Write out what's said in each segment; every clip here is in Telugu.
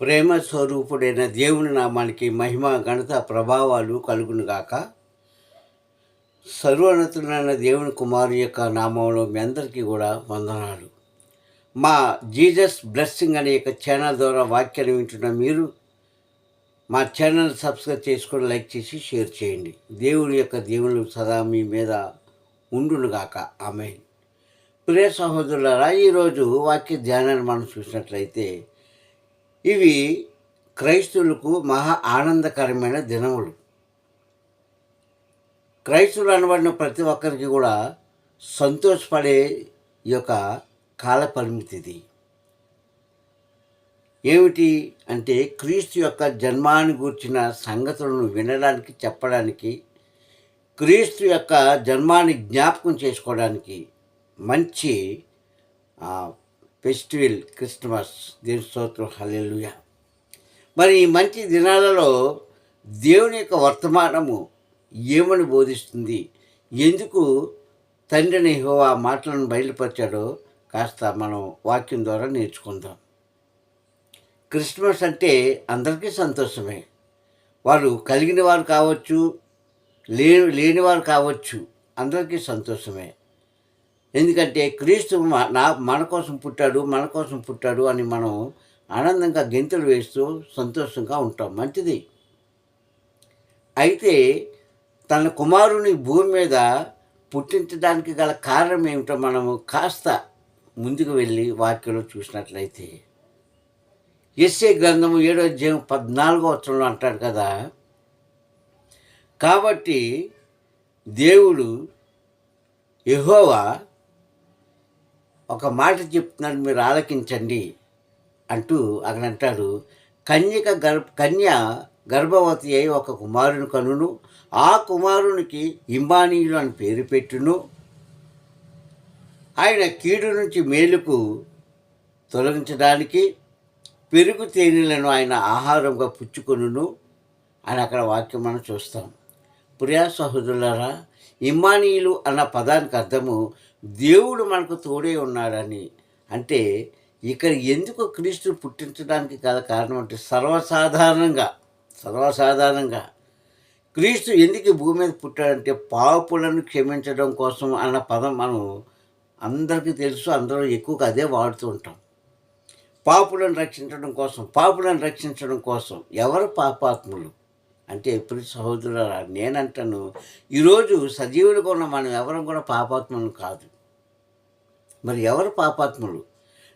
ప్రేమ స్వరూపుడైన దేవుని నామానికి మహిమ ఘనత ప్రభావాలు కలుగునుగాక సర్వనతులైన దేవుని కుమారు యొక్క నామంలో మీ అందరికీ కూడా వందనాలు. మా జీజస్ బ్లెస్సింగ్ అనే యొక్క ఛానల్ ద్వారా వాక్యాన్ని వింటున్న మీరు మా ఛానల్ సబ్స్క్రైబ్ చేసుకొని లైక్ చేసి షేర్ చేయండి. దేవుని యొక్క దేవుని సదా మీ మీద ఉండునుగాక ఆమె ప్రియ సహోదరులారా ఈరోజు వాక్య ధ్యానాన్ని మనం చూసినట్లయితే ఇవి క్రైస్తవులకు మహా ఆనందకరమైన దినములు. క్రైస్తవులు అనబడిన ప్రతి ఒక్కరికి కూడా సంతోషపడే యొక్క కాల పరిమితి ఇది ఏమిటి అంటే క్రీస్తు యొక్క జన్మాన్ని గూర్చిన సంగతులను వినడానికి చెప్పడానికి క్రీస్తు యొక్క జన్మాన్ని జ్ఞాపకం చేసుకోవడానికి మంచి ఫెస్టివల్ క్రిస్మస్ దేవుని స్తోత్రం హల్లెలూయా. మరి ఈ మంచి దినాలలో దేవుని యొక్క వర్తమానము ఏమని బోధిస్తుంది? ఎందుకు తండ్రిని ఆ మాటలను బయలుపరిచాడో కాస్త మనం వాక్యం ద్వారా నేర్చుకుందాం. క్రిస్మస్ అంటే అందరికీ సంతోషమే. వారు కలిగిన వారు కావచ్చు లేని లేనివారు కావచ్చు అందరికీ సంతోషమే. ఎందుకంటే క్రీస్తు నా మన కోసం పుట్టాడు మన కోసం పుట్టాడు అని మనం ఆనందంగా గెంతులు వేస్తూ సంతోషంగా ఉంటాం. మంచిది. అయితే తన కుమారుని భూమి మీద పుట్టించడానికి గల కారణం ఏమిటో మనము కాస్త ముందుకు వెళ్ళి వాక్యంలో చూసినట్లయితే ఎస్ఏ గ్రంథము ఏడో అధ్యాయం పద్నాలుగో వచ్చంలో అంటాడు కదా కాబట్టి దేవుడు యహోవా ఒక మాట చెప్తున్నాడు మీరు ఆలకించండి అంటూ అక్కడ అంటాడు. కన్యక గర్భ కన్య గర్భవతి అయి ఒక కుమారుని కనును ఆ కుమారునికి ఇంబానీయులు అని పేరు పెట్టును. ఆయన కీడు నుంచి మేలుకు తొలగించడానికి పెరుగు తేనెలను ఆయన ఆహారంగా పుచ్చుకొనును అని అక్కడ వాక్యం మనం చూస్తాం. ప్రియా సహోదరులారా ఇమానీయులు అన్న పదానికి అర్థము దేవుడు మనకు తోడే ఉన్నాడని అంటే ఇక్కడ ఎందుకు క్రీస్తు పుట్టించడానికి గల కారణం అంటే సర్వసాధారణంగా సర్వసాధారణంగా క్రీస్తు ఎందుకు భూమి మీద పుట్టాడంటే పాపులను క్షమించడం కోసం అన్న పదం మనం అందరికీ తెలుసు అందరూ ఎక్కువగా అదే వాడుతూ ఉంటాం. పాపులను రక్షించడం కోసం పాపులను రక్షించడం కోసం ఎవరు పాపాత్ములు? అంటే ఎప్పుడు సహోదరులారా నేనంటాను ఈరోజు సజీవులుగా ఉన్న మనం ఎవరం కూడా పాపాత్ములు కాదు. మరి ఎవరు పాపాత్ములు?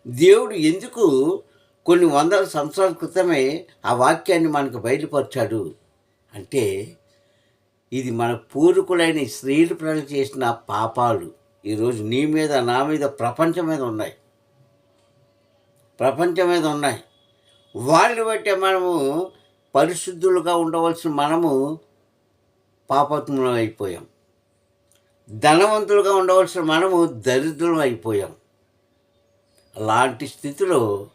దేవుడు ఎందుకు కొన్ని వందల సంవత్సరాల క్రితమే ఆ వాక్యాన్ని మనకు బయలుపరిచాడు? అంటే ఇది మన పూర్వీకులైన స్త్రీలు ప్రజలు చేసిన పాపాలు. ఈరోజు నీ మీద నా మీద ప్రపంచం మీద ఉన్నాయి. ప్రపంచం మీద ఉన్నాయి. వాళ్ళని బట్టి మనము పరిశుద్ధులుగా ఉండవలసిన మనము పాపత్ములం అయిపోయాం. ధనవంతులుగా ఉండవలసిన మనము దరిద్రం అయిపోయాం అలాంటి స్థితిలో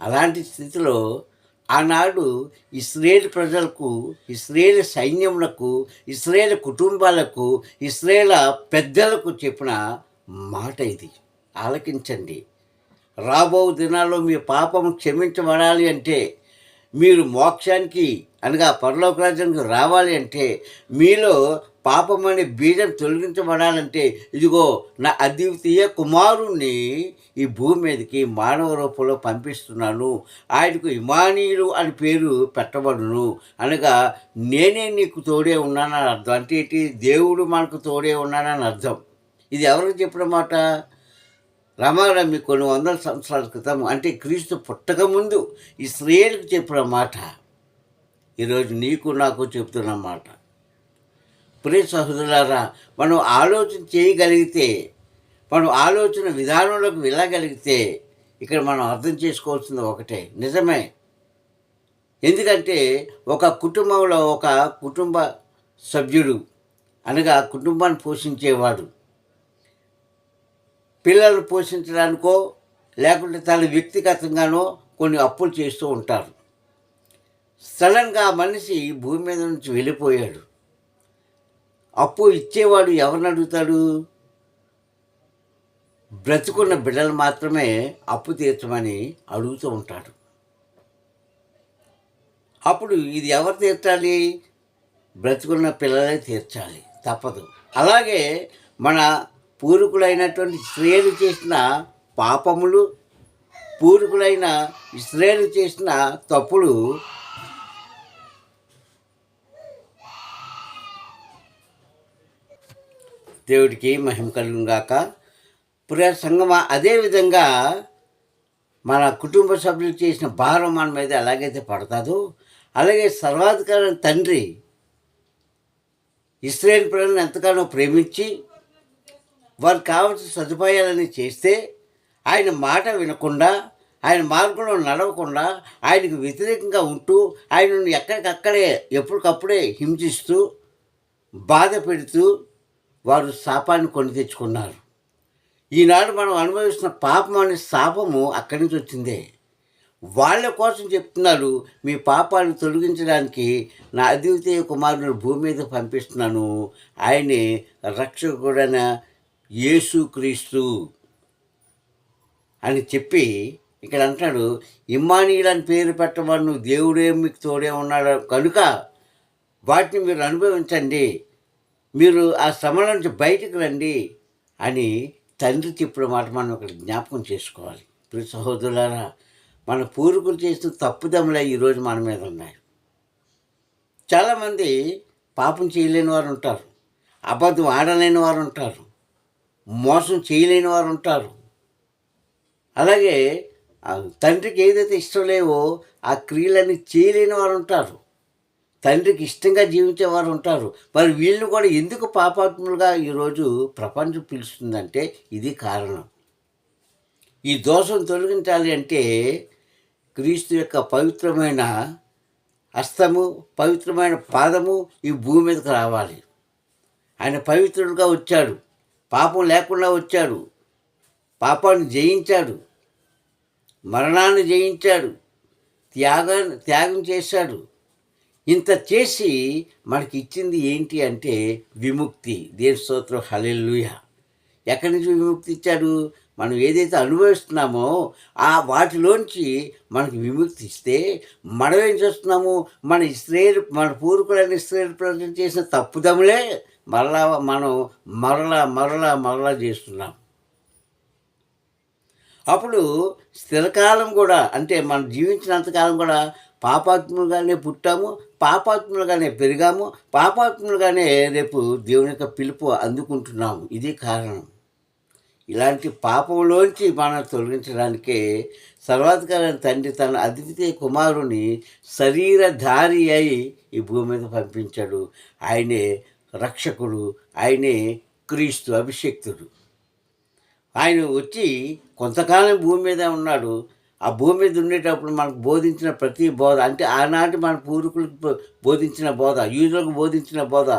అలాంటి స్థితిలో ఆనాడు ఇస్రాయేల్ ప్రజలకు ఇస్రాయేల్ సైన్యములకు ఇస్రాయేల్ కుటుంబాలకు ఇస్రాయేల్ పెద్దలకు చెప్పిన మాట ఇది. ఆలకించండి. రాబో దినాల్లో మీ పాపం క్షమించబడాలి అంటే మీరు మోక్షానికి అనగా పరలోకరాజ్యానికి రావాలి అంటే మీలో పాపం అనే బీజం తొలగించబడాలంటే ఇదిగో నా అద్వితీయ కుమారుణ్ణి ఈ భూమి మీదకి మానవ రూపంలో పంపిస్తున్నాను. ఆయనకు ఇమానీయులు అని పేరు పెట్టబడును. అనగా నేనే నీకు తోడే ఉన్నానని అర్థం. అంటే ఏంటి? దేవుడు మనకు తోడే ఉన్నానని అర్థం. ఇది ఎవరికి చెప్పిన మాట? రమారమి కొన్ని వందల సంవత్సరాల క్రితం అంటే క్రీస్తు పుట్టక ముందు ఇస్రాయేల్కి చెప్పిన మాట. ఈరోజు నీకు నాకు చెప్తున్న మాట. ప్రియ సహోదరులారా మనం ఆలోచన చేయగలిగితే మనం ఆలోచన విధానంలోకి వెళ్ళగలిగితే ఇక్కడ మనం అర్థం చేసుకోవాల్సింది ఒకటే. నిజమే. ఎందుకంటే ఒక కుటుంబంలో ఒక కుటుంబ సభ్యుడు అనగా కుటుంబాన్ని పోషించేవాడు. పిల్లలు పోషించడానికో లేకుంటే తన వ్యక్తిగతంగానో కొన్ని అప్పులు చేస్తూ ఉంటారు. సడన్గా మనిషి భూమి మీద నుంచి వెళ్ళిపోయాడు. అప్పు ఇచ్చేవాడు ఎవరిని అడుగుతాడు? బ్రతుకున్న బిడ్డలు మాత్రమే అప్పు తీర్చమని అడుగుతూ ఉంటాడు. అప్పుడు ఇది ఎవరు తీర్చాలి? బ్రతుకున్న పిల్లలే తీర్చాలి తప్పదు. అలాగే మన పూర్వీకులైనటువంటి స్త్రీలు చేసిన పాపములు పూర్వీకులైన స్త్రీలు చేసిన తప్పులు దేవుడికి మహిమ కలుగును గాక. ప్రియ సంగమ అదేవిధంగా మన కుటుంబ సభ్యులు చేసిన భారం మన మీద ఎలాగైతే పడుతుందో. అలాగే సర్వాధికారి తండ్రి ఇస్రాయేల్ ప్రజలను ఎంతగానో ప్రేమించి వారు కావాల్సిన సదుపాయాలని చేస్తే ఆయన మాట వినకుండా ఆయన మార్గంలో నడవకుండా ఆయనకు వ్యతిరేకంగా ఉంటూ ఆయనను ఎక్కడికక్కడే ఎప్పటికప్పుడే హింసిస్తూ బాధ పెడుతూ వారు శాపాన్ని కొని తెచ్చుకున్నారు. ఈనాడు మనం అనుభవిస్తున్న పాపం అనే శాపము అక్కడి నుంచి వచ్చిందే. వాళ్ళ కోసం చెప్తున్నారు మీ పాపాలను తొలగించడానికి నా అద్వితీయ కుమారుని భూమి మీద పంపిస్తున్నాను. ఆయనే రక్షకుడైన యేసుక్రీస్తు అని చెప్పి ఇక్కడ అంటాడు ఇమ్మానీయులు అని పేరు పెట్టవాడు దేవుడే మీకు తోడే ఉన్నాడు. కనుక వాటిని మీరు అనుభవించండి. మీరు ఆ శ్రమల నుంచి బయటకు రండి అని తండ్రి చెప్పిన మాట మనం ఇక్కడ జ్ఞాపకం చేసుకోవాలి. ప్రియ సహోదరులారా మన పూర్వీకులు చేసిన తప్పుదమ్ములే ఈరోజు మన మీద ఉన్నాయి చాలామంది పాపం చేయలేని వారు ఉంటారు. అబద్ధం ఆడలేని వారు ఉంటారు. మోసం చేయలేని వారు ఉంటారు. అలాగే తండ్రికి ఏదైతే ఇష్టం లేవో ఆ క్రియలన్నీ చేయలేని వారు ఉంటారు. తండ్రికి ఇష్టంగా జీవించేవారు ఉంటారు. మరి వీళ్ళు కూడా ఎందుకు పాపాత్ములుగా ఈరోజు ప్రపంచం పిలుస్తుందంటే ఇది కారణం. ఈ దోషం తొలగించాలి అంటే క్రీస్తు యొక్క పవిత్రమైన హస్తము పవిత్రమైన పాదము ఈ భూమి మీదకి రావాలి. ఆయన పవిత్రుడుగా వచ్చాడు. పాపం లేకుండా వచ్చాడు. పాపాన్ని జయించాడు. మరణాన్ని జయించాడు. త్యాగాన్ని త్యాగం చేశాడు. ఇంత చేసి మనకి ఇచ్చింది ఏంటి అంటే విముక్తి. దేని స్తోత్రం? హలెల్లుయ. ఎక్కడి నుంచి విముక్తి ఇచ్చాడు? మనం ఏదైతే అనుభవిస్తున్నామో ఆ వాటిలోంచి మనకి విముక్తి ఇస్తే మనం ఏం చేస్తున్నాము? మన ఇస్రేల్ మన పూర్వకులైన ఇస్రేల్ ప్రజలు చేసిన తప్పుదములే మరలా మనం మరలా మరలా మరలా చేస్తున్నాం. అప్పుడు స్థిరకాలం కూడా అంటే మనం జీవించినంతకాలం కూడా పాపాత్ములుగానే పుట్టాము పాపాత్ములుగానే పెరిగాము పాపాత్ములుగానే రేపు దేవుని యొక్క పిలుపు అందుకుంటున్నాము. ఇది కారణం. ఇలాంటి పాపంలోంచి మనం తొలగించడానికే సర్వాధికారైన తండ్రి తన అద్వితీయ కుమారుని శరీరధారి అయి ఈ భూమి మీద పంపించాడు. ఆయనే రక్షకుడు ఆయనే క్రీస్తు అభిషేక్తుడు. ఆయన వచ్చి కొంతకాలం భూమి మీద ఉన్నాడు. ఆ భూమి మీద ఉండేటప్పుడు మనకు బోధించిన ప్రతి బోధ అంటే ఆనాటి మన పూర్వీకులకు బోధించిన బోధ యూదులకు బోధించిన బోధ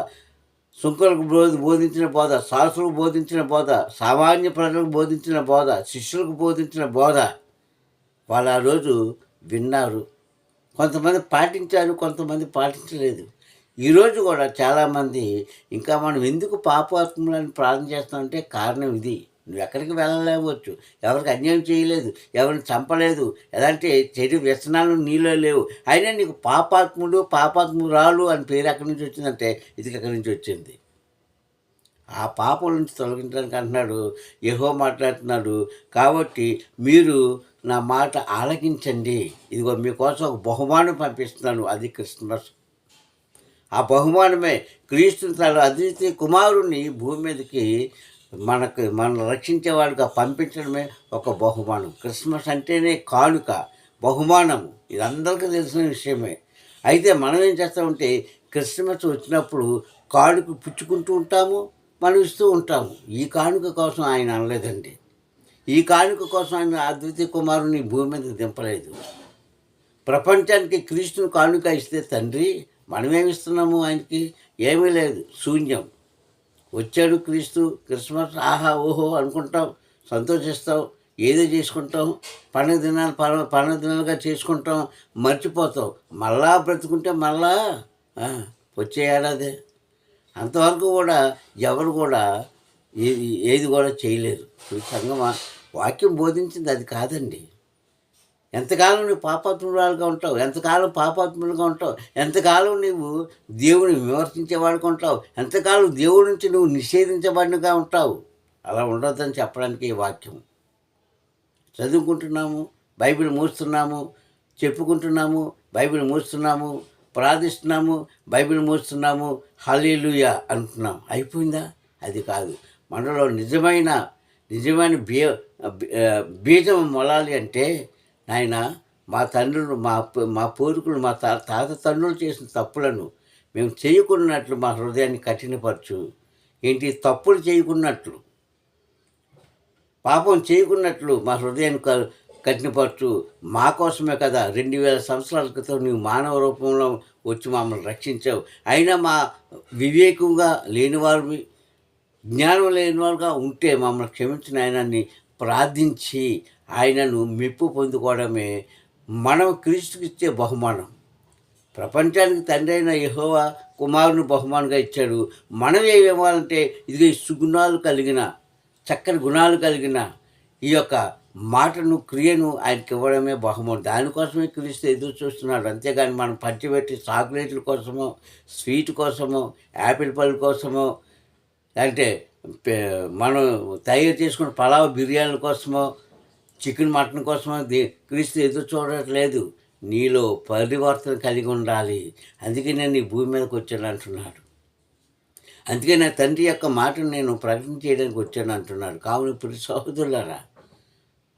సుంకులకు బోధ బోధించిన బోధ శాస్త్రులకు బోధించిన బోధ సామాన్య ప్రజలకు బోధించిన బోధ శిష్యులకు బోధించిన బోధ వాళ్ళు ఆ రోజు విన్నారు. కొంతమంది పాటించారు కొంతమంది పాటించలేదు. ఈరోజు కూడా చాలామంది ఇంకా మనం ఎందుకు పాపాత్ములని ప్రార్థన చేస్తామంటే కారణం ఇది. నువ్వు ఎక్కడికి వెళ్ళలేవచ్చు ఎవరికి అన్యాయం చేయలేదు ఎవరిని చంపలేదు ఎలాంటి చెడు వ్యసనాలు నీలో లేవు. అయినా నీకు పాపాత్ముడు పాపాత్మురాలు అని పేరు ఎక్కడి నుంచి వచ్చిందంటే ఇది ఎక్కడి నుంచి వచ్చింది? ఆ పాపం నుంచి తొలగించడానికి అంటున్నాడు యహో మాట్లాడుతున్నాడు కాబట్టి మీరు నా మాట ఆలకించండి. ఇదిగో మీకోసం ఒక బహుమానం పంపిస్తున్నాను అది క్రిస్మస్ ఆ బహుమానమే క్రీస్తు తన అద్వితీయ కుమారుణ్ణి భూమి మీదకి మనకు మనం రక్షించేవాడుగా పంపించడమే ఒక బహుమానం. క్రిస్మస్ అంటేనే కానుక బహుమానము. ఇది అందరికీ తెలిసిన విషయమే. అయితే మనం ఏం చేస్తామంటే క్రిస్మస్ వచ్చినప్పుడు కానుక పుచ్చుకుంటూ ఉంటాము మనం ఇస్తూ ఉంటాము. ఈ కానుక కోసం ఆయన అనలేదండి. ఈ కానుక కోసం ఆయన అద్వితీయ కుమారుని భూమి మీదకి దింపలేదు. ప్రపంచానికి క్రీస్తుని కానుక ఇస్తే తండ్రి మనమేమిస్తున్నాము ఆయనకి? ఏమీ లేదు. శూన్యం. వచ్చాడు క్రీస్తు క్రిస్మస్ ఆహా ఓహో అనుకుంటాం సంతోషిస్తాం ఏదో చేసుకుంటాం పండుగ దినాలు పండుగ దినాలుగా చేసుకుంటాం మర్చిపోతాం. మళ్ళా బ్రతుకుంటే మళ్ళా వచ్చే ఏడాది. అంతవరకు కూడా ఎవరు కూడా ఏది ఏది కూడా చేయలేరు. సంగమా వాక్యం బోధించింది అది కాదండి. ఎంతకాలం నువ్వు పాపాత్మురాలుగా ఉంటావు? ఎంతకాలం పాపాత్ములుగా ఉంటావు? ఎంతకాలం నువ్వు దేవుని విమర్శించేవాడుగా ఉంటావు? ఎంతకాలం దేవుడి నుంచి నువ్వు నిషేధించబడినగా ఉంటావు? అలా ఉండొద్దని చెప్పడానికి ఈ వాక్యం. చదువుకుంటున్నాము బైబిల్ మూస్తున్నాము చెప్పుకుంటున్నాము బైబిల్ మూస్తున్నాము ప్రార్థిస్తున్నాము బైబిల్ మూస్తున్నాము హలేలుయ అంటున్నాం. అయిపోయిందా? అది కాదు. మనలో నిజమైన నిజమైన బీ బీజం మొలాలి అంటే నాయన మా తండ్రులు మా మా పూర్వీకులు మా తా తాత తండ్రులు చేసిన తప్పులను మేము చేయకున్నట్లు మా హృదయాన్ని కఠినపరచు. ఏంటి? తప్పులు చేయకున్నట్లు. పాపం చేయకున్నట్లు మా హృదయాన్ని క- కఠినపరచు. మా కోసమే కదా రెండు వేల సంవత్సరాల క్రితం నీవు మానవ రూపంలో వచ్చి మమ్మల్ని రక్షించావు. అయినా మా వివేకంగా లేనివారు జ్ఞానం లేనివారుగా ఉంటే మమ్మల్ని క్షమించిన ఆయనని ప్రార్థించి ఆయనను మెప్పు పొందుకోవడమే మనం క్రీస్తుకి ఇచ్చే బహుమానం. ప్రపంచానికి తండ్రి అయిన యెహోవా కుమారుని బహుమానంగా ఇచ్చాడు. మనం ఏమివ్వాలంటే ఇది సుగుణాలు కలిగిన చక్కని గుణాలు కలిగిన ఈ యొక్క మాటను క్రియను ఆయనకి ఇవ్వడమే బహుమానం. దానికోసమే క్రీస్తు ఎదురు చూస్తున్నాడు. అంతేగాని మనం పంచిపెట్టి చాక్లెట్ల కోసమో స్వీట్ కోసమో యాపిల్ పళ్ళు కోసమో అంటే మనం తయారు చేసుకున్న పలావ్ బిర్యానీల కోసమో చికెన్ మటన్ కోసమో దే క్రీస్తు ఎదురు చూడట్లేదు. నీలో పరివర్తన కలిగి ఉండాలి. అందుకే నేను ఈ భూమి మీదకి వచ్చాను అంటున్నాడు. అందుకే నా తండ్రి యొక్క మాటను నేను ప్రకటన చేయడానికి వచ్చాను అంటున్నాడు. కావున ఇప్పుడు సహోదరులారా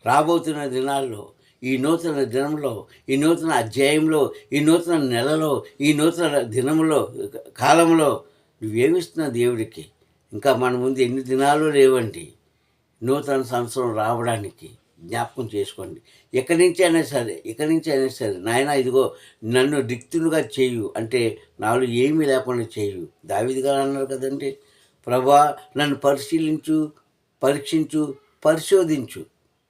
రాబోతున్న దినాల్లో ఈ నూతన దినంలో ఈ నూతన అధ్యాయంలో ఈ నూతన నెలలో ఈ నూతన దినంలో కాలంలో నువ్వేమిస్తున్నావు దేవుడికి ఇంకా మన ముందు ఎన్ని దినాలు లేవండి. నూతన సంవత్సరం రావడానికి జ్ఞాపకం చేసుకోండి. ఎక్కడి నుంచి అయినా సరే ఎక్కడి నుంచి అయినా సరే నాయన ఇదిగో నన్ను రిక్తులుగా చేయు అంటే నాలో ఏమీ లేకుండా చేయు. దావిది గారు అన్నారు కదండి ప్రభా నన్ను పరిశీలించు పరీక్షించు పరిశోధించు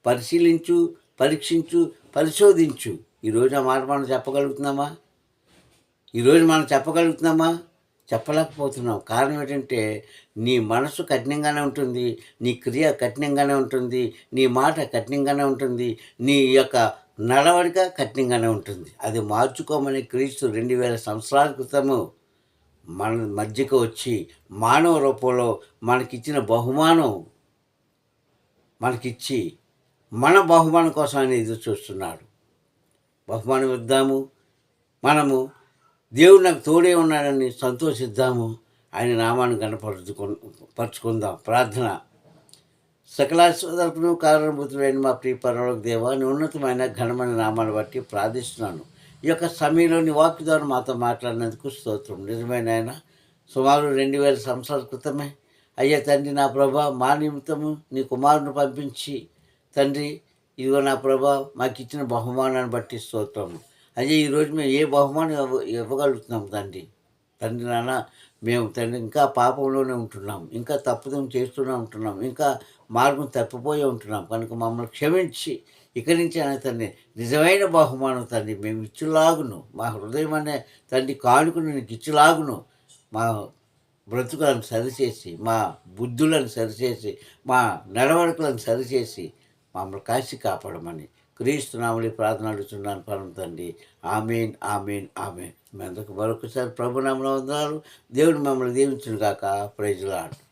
పరిశీలించు పరీక్షించు పరిశోధించు. ఈరోజు ఆ మాట మనం చెప్పగలుగుతున్నామా? ఈరోజు మనం చెప్పగలుగుతున్నామా? చెప్పలేకపోతున్నాం కారణం ఏంటంటే నీ మనసు కఠినంగానే ఉంటుంది నీ క్రియ కఠినంగానే ఉంటుంది నీ మాట కఠినంగానే ఉంటుంది నీ యొక్క నడవడిక కఠినంగానే ఉంటుంది. అది మార్చుకోమని క్రీస్తు రెండు వేల సంవత్సరాల క్రితము మన మధ్యకు వచ్చి మానవ రూపంలో మనకిచ్చిన బహుమానం మనకిచ్చి మన బహుమానం కోసం ఆయన ఎదురు చూస్తున్నాడు. బహుమానం ఇద్దాము మనము దేవుడు నాకు తోడే ఉన్నాడని సంతోషిద్దాము. ఆయన నామాన్ని కనపరుచుకు పరుచుకుందాం. ప్రార్థన. సకలాశ్వదర్పును కారణభూతుడైన మా ప్రియ పరలోక దేవ ఉన్నతమైన ఘనమైన నామాన్ని బట్టి ప్రార్థిస్తున్నాను. ఈ యొక్క సమయంలోని వాక్ ద్వారా మాతో మాట్లాడినందుకు స్తోత్రం. నిజమైన ఆయన సుమారు రెండు వేల సంవత్సరాల క్రితమే అయ్యా తండ్రి నా ప్రభా మా నిమిత్తము నీ కుమారుని పంపించి తండ్రి ఇదిగో నా ప్రభా మాకు ఇచ్చిన బహుమానాన్ని బట్టి స్తోత్రము. అదే ఈరోజు మేము ఏ బహుమానం ఇవ్వ ఇవ్వగలుగుతున్నాం తండ్రి? తండ్రి నాన్న మేము తండ్రి ఇంకా పాపంలోనే ఉంటున్నాం ఇంకా తప్పుదం చేస్తూనే ఉంటున్నాం ఇంకా మార్గం తప్పిపోయి ఉంటున్నాం. కనుక మమ్మల్ని క్షమించి ఇక్కడి నుంచి అనే తండ్రి నిజమైన బహుమానం తండ్రి మేము ఇచ్చులాగును మా హృదయం అనే తండ్రి కానుకను నీకు ఇచ్చులాగును మా బ్రతుకులను సరిచేసి మా బుద్ధులను సరిచేసి మా నడవడికలను సరిచేసి మమ్మల్ని కాసి కాపాడమని క్రీస్తు నామని ప్రార్థన అడుగుతున్నాను పరమ తండ్రి. Amen amen amen. మీ అందరికి మరొకసారి ప్రభునామలో వందనాలు. దేవుడు మమ్మల్ని దీవించును కాక ప్రైజ్లాడు